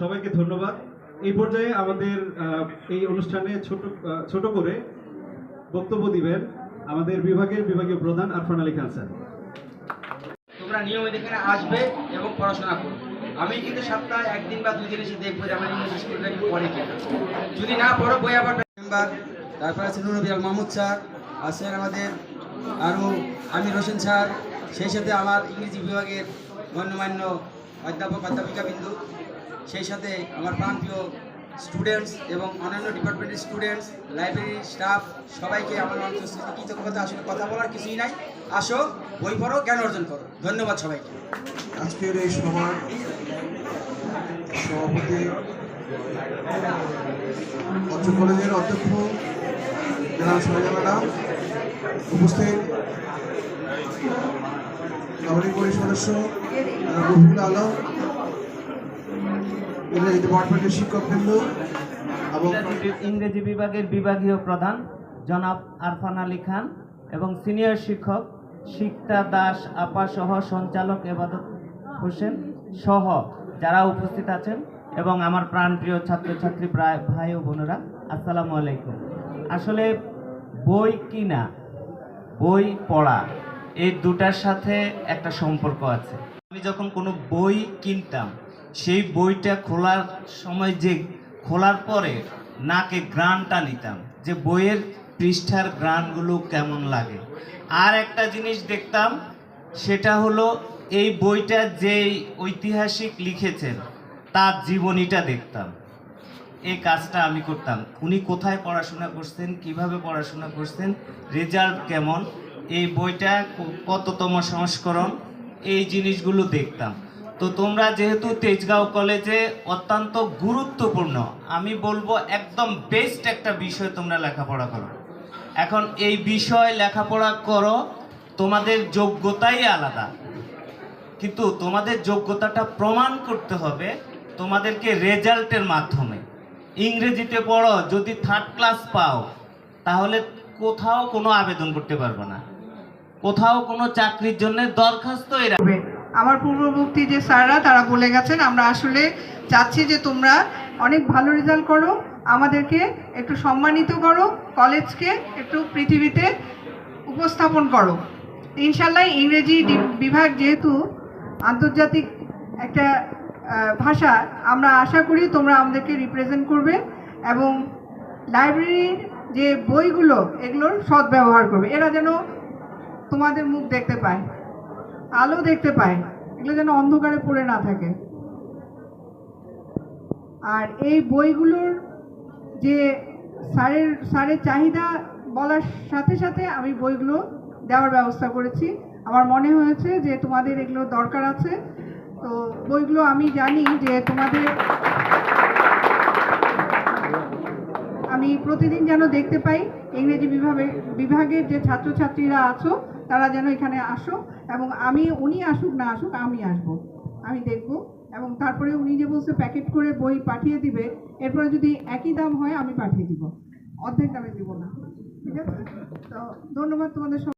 সবাইকে ধন্যবাদ। এই পর্যায়ে আমাদের এই অনুষ্ঠানে ছোট ছোট করে বক্তব্য দিবেন আমাদের বিভাগের বিভাগীয় প্রধান আরফান আলী খান স্যার। তোমরা নিয়মিত এখানে আসবে এবং পড়াশোনা করবে। আমি কিন্তু সপ্তাহে একদিন বা দুই দিন এসে দেখব যে আমার ইংলিশ স্কুলটা কি পড়ে কিনা। যদি না পড়ো বই আবার মেম্বার তারপর আছে নুরবিয়াল মাহমুদ স্যার আছেন আমাদের আরও আমির হোসেন স্যার সেই সাথে আমার ইংরেজি বিভাগের গণ্যমান্য অধ্যাপক অধ্যাপিকা বিন্দু, সেই সাথে আমার প্রান্তীয় স্টুডেন্টস এবং অন্যান্য ডিপার্টমেন্টের স্টুডেন্টস লাইব্রেরি স্টাফ সবাইকে আমার অন্তঃস্থিতি কৃতজ্ঞতা, আসলে কথা বলার কিছুই নাই। আসো, বই পড়ো, জ্ঞান অর্জন করো। ধন্যবাদ সবাইকে। আজকের এই সভার সভাপতি কলেজের অধ্যক্ষ ম্যাডাম, উপস্থিত। গভর্নিং বডির সদস্য রফিকুল আলম ইংরেজি ডিপার্টমেন্টের শিক্ষকবৃন্দ এবং ইংরেজি বিভাগের বিভাগীয় প্রধান জনাব আরফান আলী খান এবং সিনিয়র শিক্ষক শিকতা দাস আপা সহ সঞ্চালক এবাদত হোসেন সহ যারা উপস্থিত আছেন এবং আমার প্রাণপ্রিয় ছাত্রছাত্রী প্রায় ভাই ও বোনেরা, আসসালামু আলাইকুম। আসলে বই কিনা, বই পড়া এই দুটার সাথে একটা সম্পর্ক আছে। আমি যখন কোনো বই কিনতাম, সেই বইটা খোলার সময় যে খোলার পরে নাকে গ্রানটা নিতাম, যে বইয়ের পৃষ্ঠার গ্রানগুলো কেমন লাগে। আর একটা জিনিস দেখতাম, সেটা হলো এই বইটা যেই ঐতিহাসিক লিখেছেন, তার জীবনীটা দেখতাম। এই কাজটা আমি করতাম। উনি কোথায় পড়াশোনা করছেন, কীভাবে পড়াশোনা করছেন, রেজাল্ট কেমন এই বইটা কততম সংস্করণ? এই জিনিসগুলো দেখতাম। তো তোমরা যেহেতু তেজগাঁও কলেজে অত্যন্ত গুরুত্বপূর্ণ, আমি বলব একদম বেস্ট একটা বিষয় তোমরা লেখাপড়া করো। এখন এই বিষয় লেখাপড়া করো, তোমাদের যোগ্যতাই আলাদা। কিন্তু তোমাদের যোগ্যতাটা প্রমাণ করতে হবে তোমাদেরকে রেজাল্টের মাধ্যমে। ইংরেজিতে পড়ো, যদি থার্ড ক্লাস পাও, তাহলে কোথাও কোনো আবেদন করতে পারবে না। কোথাও কোনো চাকরির জন্য দরখাস্ত এরা আমার পূর্ববর্তী যে স্যাররা, তারা বলে গেছেন, আমরা আসলে চাচ্ছি যে তোমরা অনেক ভালো রেজাল্ট করো, আমাদেরকে একটু সম্মানিত করো, কলেজকে একটু পৃথিবীতে উপস্থাপন করো। ইনশাল্লাহ ইংরেজি বিভাগ যেহেতু আন্তর্জাতিক একটা ভাষা, আমরা আশা করি তোমরা আমাদেরকে রিপ্রেজেন্ট করবে এবং লাইব্রেরির যে বইগুলো, এগুলোর সদ্ব্যবহার করবে। এরা যেন তোমাদের মুখ দেখতে পায়, আলো দেখতে পায়, এগুলো যেন অন্ধকারে পড়ে না থাকে। আর এই বইগুলোর যে সারের সারের চাহিদা বলার সাথে সাথে আমি বইগুলো দেওয়ার ব্যবস্থা করেছি। আমার মনে হয়েছে যে তোমাদের এগুলো দরকার আছে। তো বইগুলো আমি জানি যে তোমাদের আমি প্রতিদিন যেন দেখতে পাই ইংরেজি বিভাগে, বিভাগের যে ছাত্রছাত্রীরা আছো, তারা যেন এখানে আসো এবং আমি, উনি আসুক না আসুক, আমি আসব। আমি দেখব এবং তারপরে উনি যে বলছে প্যাকেট করে বই পাঠিয়ে দিবে, এরপরে যদি একই দাম হয়, আমি পাঠিয়ে দিব। অর্ধেক দামে দিব না। ঠিক আছে? তো ধন্যবাদ তোমাদের সব